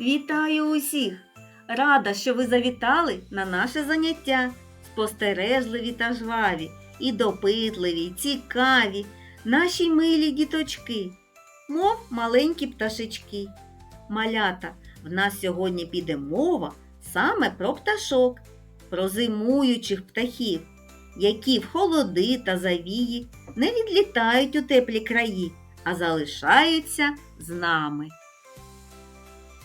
Вітаю усіх! Рада, що ви завітали на наше заняття. Спостережливі та жваві, і допитливі, і цікаві, наші милі діточки, мов маленькі пташечки. Малята, в нас сьогодні піде мова саме про пташок, про зимуючих птахів, які в холоди та завії не відлітають у теплі краї, а залишаються з нами.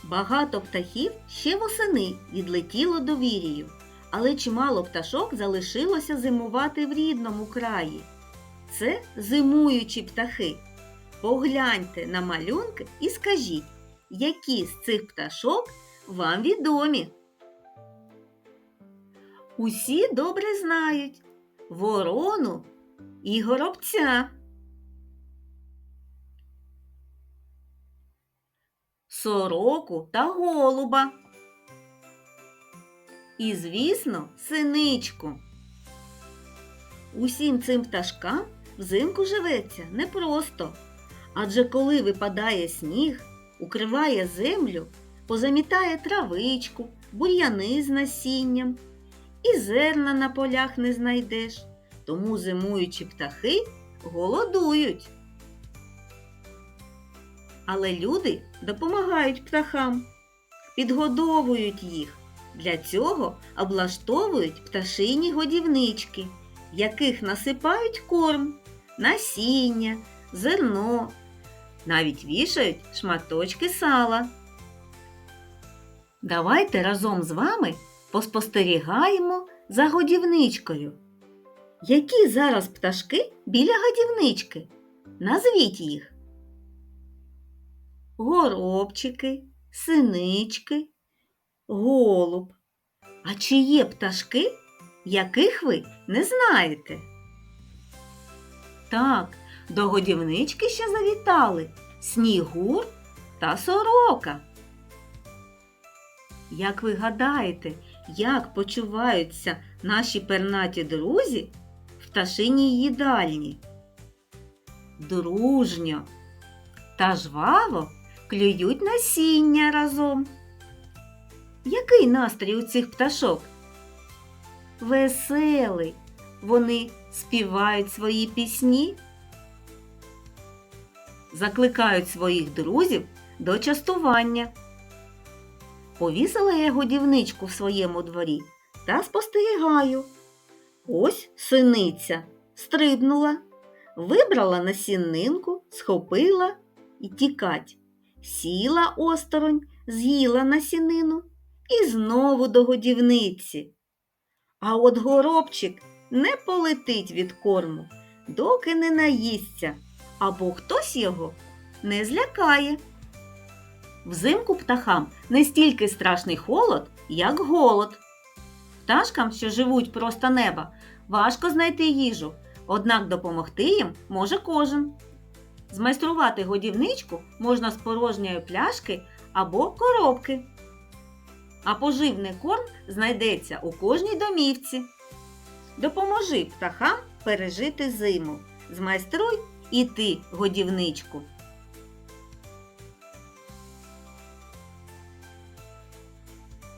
Багато птахів ще восени відлетіло до вірію, але чимало пташок залишилося зимувати в рідному краї. Це зимуючі птахи. Погляньте на малюнки і скажіть, які з цих пташок вам відомі. Усі добре знають ворону і горобця. Сороку та голуба. І, звісно, синичку. Усім цим пташкам взимку живеться непросто. Адже коли випадає сніг, укриває землю, позамітає травичку, бур'яни з насінням, і зерна на полях не знайдеш. Тому зимуючі птахи голодують. Але люди допомагають птахам, підгодовують їх. Для цього облаштовують пташині годівнички, в яких насипають корм, насіння, зерно, навіть вішають шматочки сала. Давайте разом з вами поспостерігаємо за годівничкою. Які зараз пташки біля годівнички? Назвіть їх горобчики, синички, голуб. А чи є пташки, яких ви не знаєте? Так, до годівнички ще завітали снігур та сорока. Як ви гадаєте, як почуваються наші пернаті друзі в пташиній їдальні? Дружньо та жваво клюють насіння разом. Який настрій у цих пташок? Веселий. Вони співають свої пісні, закликають своїх друзів до частування. Повісила я годівничку в своєму дворі та спостерігаю. Ось синиця стрибнула, вибрала насіннинку, схопила і тікать. Сіла осторонь, з'їла насінину і знову до годівниці. А от горобчик не полетить від корму, доки не наїсться, або хтось його не злякає. Взимку птахам не стільки страшний холод, як голод. Пташкам, що живуть просто неба, важко знайти їжу, однак допомогти їм може кожен. Змайструвати годівничку можна з порожньої пляшки або коробки. А поживний корм знайдеться у кожній домівці. Допоможи птахам пережити зиму. Змайструй і ти годівничку.